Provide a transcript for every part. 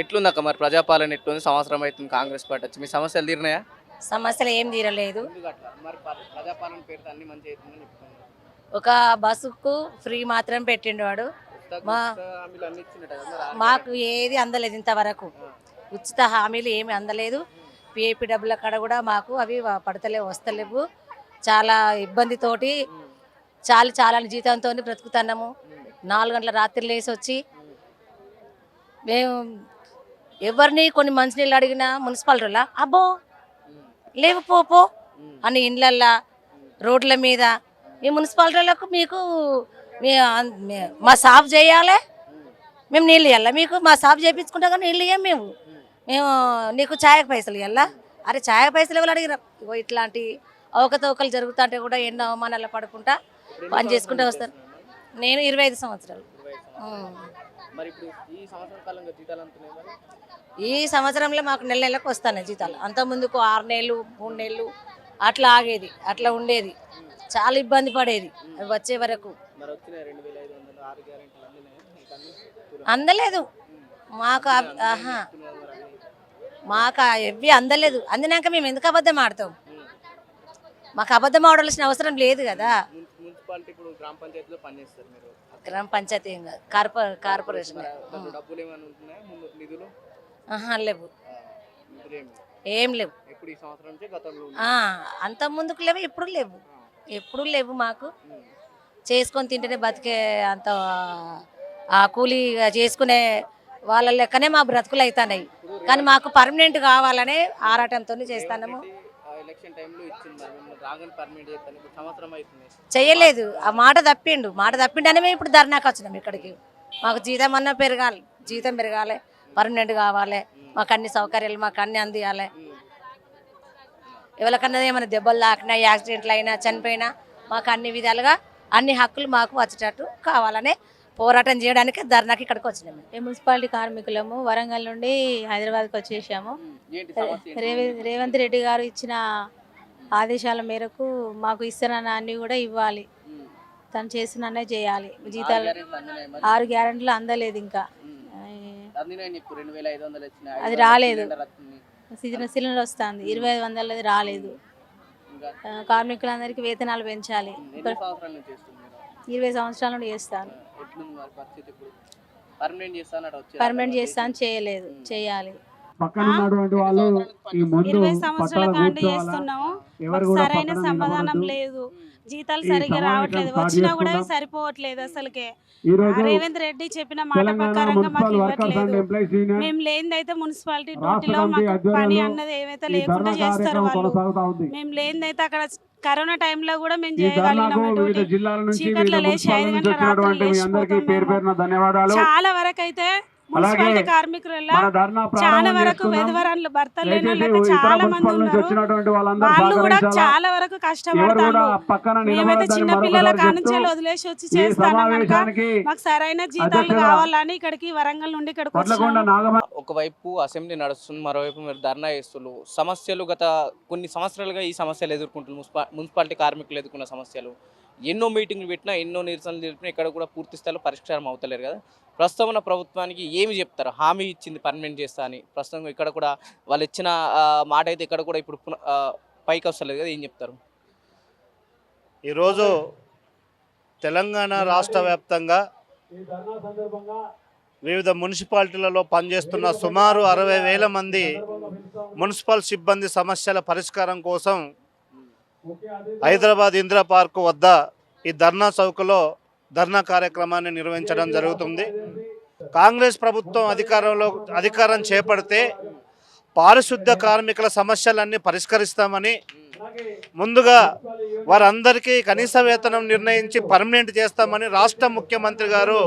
ఎట్లుంది అక్క మరి ప్రజాపాలన ఎట్లుంది? సంవత్సరం అవుతుంది కాంగ్రెస్ పార్టీ వచ్చి. మీ సమస్యలు తీరినాయా? సమస్యలు ఏం తీరలేదు. మరి ప్రజాపాలన పేరుతో అన్ని మంచి అవుతుందని చెప్తున్నారు ఒక బస్సుకు ఫ్రీ మాత్రం పెట్టిండు వాడు. మా- మాకు ఏది అందలేదు ఇంతవరకు. ఉచిత హామీలు ఏమి అందలేదు. పిఏపి డబ్బుల కాడ కూడా మాకు అవి పడతలేవు వస్తలేవు. చాలా ఇబ్బందితోటి చాలా చాలా జీతంతో బ్రతుకుతున్నాము. నాలుగు గంటల రాత్రి లేసి వచ్చి మేము ఎవరిని కొన్ని మంచినీళ్ళు అడిగినా మున్సిపాలిటీలా అబ్బో లేవు పో పో అని ఇండ్లల్లా రోడ్ల మీద. మీ మున్సిపాలిటీలకు మీకు మా సాఫ్ చేయాలి. మేము నీళ్ళు ఇవ్వాలా మీకు మా సాఫ్ చేయించుకుంటాం కానీ నీళ్ళు ఇవ్వం మేము. మేము నీకు ఛాయకు పైసలు ఇవ్వాలా అరే ఛాయ పైసలు ఎవరు అడిగినా ఇట్లాంటి అవకతవకలు జరుగుతుంటే కూడా ఎన్నో అవమానాలు పడుకుంటా పని చేసుకుంటూ వస్తారు. నేను ఇరవై ఐదు సంవత్సరాలు. మరి ఇప్పుడు ఈ సంవత్సరం కాలంగా జీతాలు ఈ సంవత్సరంలో మాకు నెల నెలకు వస్తాయి జీతాలు. అంత ముందుకు ఆరు నెలలు మూడు నెలలు అట్లా ఆగేది అట్లా ఉండేది. చాలా ఇబ్బంది పడేది అవి వచ్చే వరకు. అందలేదు. మాకు ఆహా. మాకు ఎవ్వి అందలేదు. అందినాక మేము ఎందుకు అబద్ధం ఆడతాం? మాకు అబద్ధం ఆడాల్సిన అవసరం లేదు కదా. మున్- మున్సిపాలిటీ ఇప్పుడు గ్రామ పంచాయతీలో పనిచేస్తారు మీరు. గ్రామ పంచాయతీ ఏం కాదు. Corpo corporation. మరి దాంట్లో డబ్బులు ఏమైనా ఉంటున్నాయా ముందు నిధులు? ఆహా లేవు. ఆ, నిధులు ఏమి? ఏం లేవు. ఎప్పుడు ఈ సంవత్సరం నుంచి గతంలో ఉంది. ఆ, అంత ముందుకు లేవు ఇప్పుడు లేవు. ఎప్పుడు లేవు మాకు. ఉమ్. చేసుకొని తింటేనే బతికే అంత ఆ కూలీ చేసుకునే వాళ్ళ లెక్కనే మా బ్రతుకులు అవుతున్నాయి. కానీ మాకు పర్మనెంట్ కావాలనే ఆరాటంతో చేస్తున్నాము. ఎలక్షన్ టైంలో ఇచ్చింది? మరి మిమ్మల్ని రాగానే పర్మిట్ చేస్తాను. ఇప్పుడు సంవత్సరం అవుతుంది. చెయ్యలేదు ఆ మాట తప్పిండు. మాట తప్పిండనే మేము ఇప్పుడు ధర్నాకి వచ్చినాం ఇక్కడికి. మాకు జీతం అన్నా పెరగాలి. జీతం పెరగాలి. పర్మనెంట్ కావాలి. మాకు అన్ని సౌకర్యాలు మాకు అన్ని అందియాలి. ఎవరికన్నా ఏమైనా దెబ్బలు తాకినా యాక్సిడెంట్లు అయినా చనిపోయినా మాకు అన్ని విధాలుగా అన్ని హక్కులు మాకు వచ్చేటట్టు కావాలనే పోరాటం చేయడానికి ధర్నాకి ఇక్కడికి వచ్చినాం మేము. మేము మున్సిపాలిటీ కార్మికులము వరంగల్ నుండి హైదరాబాద్కి వచ్చేసాము. రేవంత్ రెడ్డి గారు ఇచ్చిన ఆదేశాల మేరకు మాకు ఇస్తున్న అన్ని కూడా ఇవ్వాలి. తను చేసిన చేయాలి. జీతాలు ఆరు గ్యారెంట్లు అందలేదు ఇంకా. అది రాలేదు. సిలిండర్ వస్తుంది. సిలిండర్ సిలిండర్ వస్తుంది. ఇరవై ఐదు వందలది రాలేదు. కార్మికులందరికీ వేతనాలు పెంచాలి. ఇరవై సంవత్సరాల నుండి చేస్తాను పర్మనెంట్ చేస్తాను చేయలేదు. చేయాలి. పక్కన ఉన్నటువంటి వాళ్ళు ఈ ముందు ఎవరు కూడా సరైన సమాధానం. లేదు. జీతాలు సరిగ్గా రావట్లేదు. వచ్చినా కూడా. సరిపోవట్లేదు అసలుకే. రేవంత్ రెడ్డి చెప్పిన మాట ప్రకారంగా మాకు ఇవ్వట్లేదు. మేము లేనిదైతే మున్సిపాలిటీ డ్యూటీలో మాకు పని అన్నది ఏమైతే లేకుండా చేస్తారు వాళ్ళు. మేము లేనిదైతే అక్కడ కరోనా టైంలో కూడా మేము నుంచి చీకట్లో లేచి ఐదు గంటల ధన్యవాదాలు. చాలా వరకు అయితే మున్సిపాలిటీ కార్మికుల మన ధర్నా చాలా వరకు భర్తలు లేని చాలా మంది ఉన్నారు. వచ్చినటువంటి వాళ్ళందరూ వాళ్ళు కూడా చాలా వరకు కష్టపడతారు మేమైతే చిన్న పిల్లల కానుంచి వదిలేసి వచ్చి చేస్తాను కనుక మాకు సరైన జీతాలు కావాలని ఇక్కడికి వరంగల్ నుండి ఇక్కడికి ఒకవైపు అసెంబ్లీ నడుస్తుంది మరోవైపు మీరు ధర్నా చేస్తున్నారు. సమస్యలు గత కొన్ని సంవత్సరాలుగా ఈ సమస్యలు ఎదుర్కొంటున్నారు. మున్సిపా మున్సిపాలిటీ కార్మికులు ఎదుర్కొన్న సమస్యలు. ఎన్నో మీటింగ్లు పెట్టినా ఎన్నో నిరసనలు తెలిపినా ఇక్కడ కూడా పూర్తి స్థాయిలో పరిష్కారం అవుతలేరు కదా. ప్రస్తుతం ఉన్న ప్రభుత్వానికి ఏమి చెప్తారు? హామీ ఇచ్చింది పర్మనెంట్ చేస్తా అని. ప్రస్తుతం ఇక్కడ కూడా వాళ్ళు ఇచ్చిన మాట అయితే ఇక్కడ కూడా ఇప్పుడు పున- పైకి వస్తలేదు కదా. ఏం చెప్తారు? ఈరోజు తెలంగాణ రాష్ట్ర వ్యాప్తంగా వివిధ మున్సిపాలిటీలలో పనిచేస్తున్న సుమారు అరవై వేల మంది మున్సిపల్ సిబ్బంది సమస్యల పరిష్కారం కోసం హైదరాబాద్ ఇందిరా పార్క్ వద్ద ఈ ధర్నా చౌకలో ధర్నా కార్యక్రమాన్ని నిర్వహించడం జరుగుతుంది. కాంగ్రెస్ ప్రభుత్వం అధికారంలో అధికారం చేపడితే పారిశుద్ధ కార్మికుల సమస్యలన్నీ పరిష్కరిస్తామని ముందుగా వారందరికీ కనీస వేతనం నిర్ణయించి పర్మనెంట్ చేస్తామని రాష్ట్ర ముఖ్యమంత్రి గారు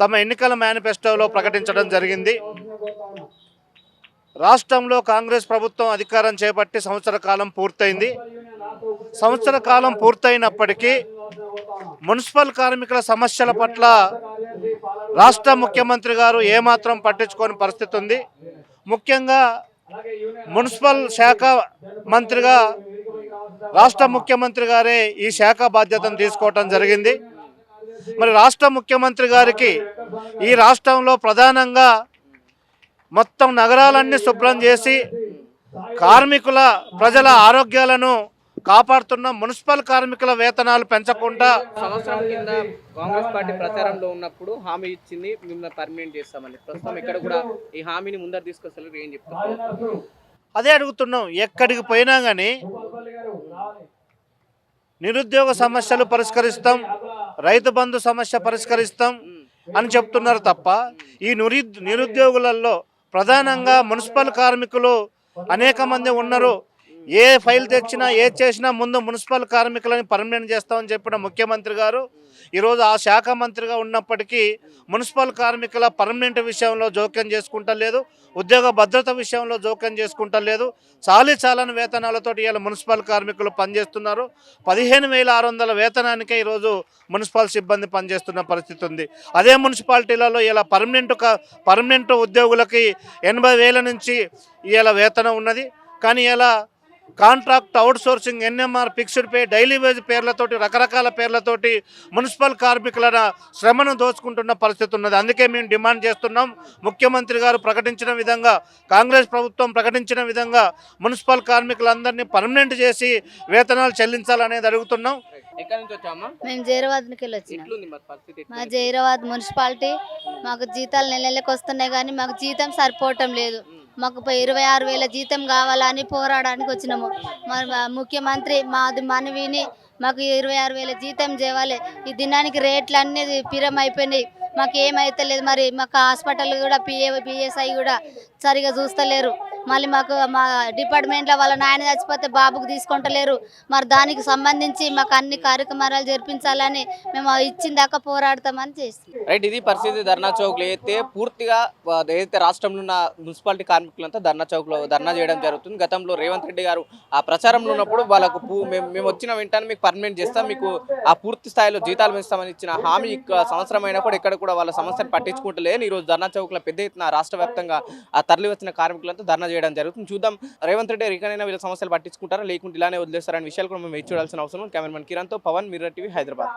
తమ ఎన్నికల మేనిఫెస్టోలో ప్రకటించడం జరిగింది. రాష్ట్రంలో కాంగ్రెస్ ప్రభుత్వం అధికారం చేపట్టి సంవత్సర కాలం పూర్తయింది. సంవత్సర కాలం పూర్తయినప్పటికీ మున్సిపల్ కార్మికుల సమస్యల పట్ల రాష్ట్ర ముఖ్యమంత్రి గారు ఏమాత్రం పట్టించుకోని పరిస్థితి ఉంది. ముఖ్యంగా మున్సిపల్ శాఖ మంత్రిగా రాష్ట్ర ముఖ్యమంత్రి గారే ఈ శాఖ బాధ్యతను తీసుకోవటం జరిగింది. మరి రాష్ట్ర ముఖ్యమంత్రి గారికి ఈ రాష్ట్రంలో ప్రధానంగా మొత్తం నగరాలన్నీ శుభ్రం చేసి కార్మికుల ప్రజల ఆరోగ్యాలను కాపాడుతున్న మున్సిపల్ కార్మికుల వేతనాలు పెంచకుండా సంవత్సరం కింద కాంగ్రెస్ పార్టీ ప్రచారంలో ఉన్నప్పుడు హామీ ఇచ్చింది మిమ్మల్ని పర్మనెంట్ చేస్తామని. ప్రస్తుతం ఇక్కడ కూడా ఈ హామీని ముందర తీసుకొస్తారు ఏం చెప్తారు? అదే అడుగుతున్నాం ఎక్కడికి పోయినా కానీ నిరుద్యోగ సమస్యలు పరిష్కరిస్తాం రైతు బంధు సమస్య పరిష్కరిస్తాం అని చెప్తున్నారు తప్ప ఈ నిరు నిరుద్యోగులలో ప్రధానంగా మున్సిపల్ కార్మికులు అనేక మంది ఉన్నారు. ఏ ఫైల్ తెచ్చినా ఏ చేసినా ముందు మున్సిపల్ కార్మికులని పర్మనెంట్ చేస్తామని చెప్పిన ముఖ్యమంత్రి గారు ఈరోజు ఆ శాఖ మంత్రిగా ఉన్నప్పటికీ మున్సిపల్ కార్మికుల పర్మనెంట్ విషయంలో జోక్యం చేసుకుంటలేదు ఉద్యోగ భద్రత విషయంలో జోక్యం చేసుకుంటలేదు చాలీ చాలని వేతనాలతో ఇవాళ మున్సిపల్ కార్మికులు పనిచేస్తున్నారు. పదిహేను వేల ఆరు వందల వేతనానికే ఈరోజు మున్సిపల్ సిబ్బంది పనిచేస్తున్న పరిస్థితి ఉంది. అదే మున్సిపాలిటీలలో ఇలా పర్మనెంట్ పర్మనెంట్ ఉద్యోగులకి ఎనభై వేల నుంచి ఇలా వేతనం ఉన్నది. కానీ ఇలా contract outsourcing NMR fixed pay daily wage పేర్లతోటి రకరకాల పేర్లతోటి మున్సిపల్ కార్మికుల శ్రమను దోచుకుంటున్న పరిస్థితి ఉన్నది. అందుకే మేము డిమాండ్ చేస్తున్నాం. ముఖ్యమంత్రి గారు ప్రకటించిన విధంగా కాంగ్రెస్ ప్రభుత్వం ప్రకటించిన విధంగా మున్సిపల్ కార్మికులందరినీ పర్మనెంట్ చేసి వేతనాలు చెల్లించాలనేది అడుగుతున్నాం. ఎక్కడి నుంచి వచ్చామా మేము పరిస్థితి? మా? జైరాబాద్ మున్సిపాలిటీ మాకు జీతాలు నెల నెలకు వస్తున్నాయి కానీ మాకు జీతం సరిపోవటం లేదు. మాకు ఇరవై ఆరు వేల జీతం కావాలని పోరాడడానికి వచ్చినాము. మరి మా ముఖ్యమంత్రి మాది మనవిని మాకు ఇరవై ఆరు వేల జీతం చేయాలి ఈ దినానికి రేట్లు అన్నీ పిరం అయిపోయినాయి. మాకు ఏమైతే లేదు మరి మాకు హాస్పిటల్ కూడా పిఏ పిఎస్ఐ కూడా సరిగా చూస్తలేరు. మళ్ళీ మాకు మా డిపార్ట్మెంట్లో వాళ్ళ నాయన చచ్చిపోతే బాబుకు తీసుకుంటలేరు. మరి దానికి సంబంధించి మాకు అన్ని కార్యక్రమాలు జరిపించాలని మేము ఇచ్చిన దాకా పోరాడతామని చేస్తాం రైట్ ఇది పరిస్థితి ధర్నా చౌక్లో అయితే పూర్తిగా ఏదైతే రాష్ట్రంలో ఉన్న మున్సిపాలిటీ కార్మికులంతా ధర్నా చౌక్లో ధర్నా చేయడం జరుగుతుంది. గతంలో రేవంత్ రెడ్డి గారు ఆ ప్రచారంలో ఉన్నప్పుడు వాళ్ళకు మేము మేము వచ్చిన వెంటనే మీకు పర్మనెంట్ చేస్తాం మీకు ఆ పూర్తి స్థాయిలో జీతాలు పెంచుతామని ఇచ్చిన హామీ సంవత్సరం అయినా కూడా ఇక్కడ కూడా వాళ్ళ సమస్యను పట్టించుకుంటలేని ఈ రోజు ధర్నా చౌక్లో పెద్ద ఎత్తున రాష్ట్ర వ్యాప్తంగా ఆ తరలి వచ్చిన కార్మికులంతా ధర్నా చేయడం జరుగుతుంది. చూద్దాం రేవంత్ రెడ్డి ఎక్కడైనా వీళ్ళ సమస్యలు పట్టించుకుంటారా? లేకుంటే ఇలానే వదిలేస్తారనే విషయాలు కూడా మేము చూడాల్సిన అవసరం ఉంది. కెమెరామెన్ కిరణ్తో పవన్ మిర్ర టీవీ హైదరాబాద్.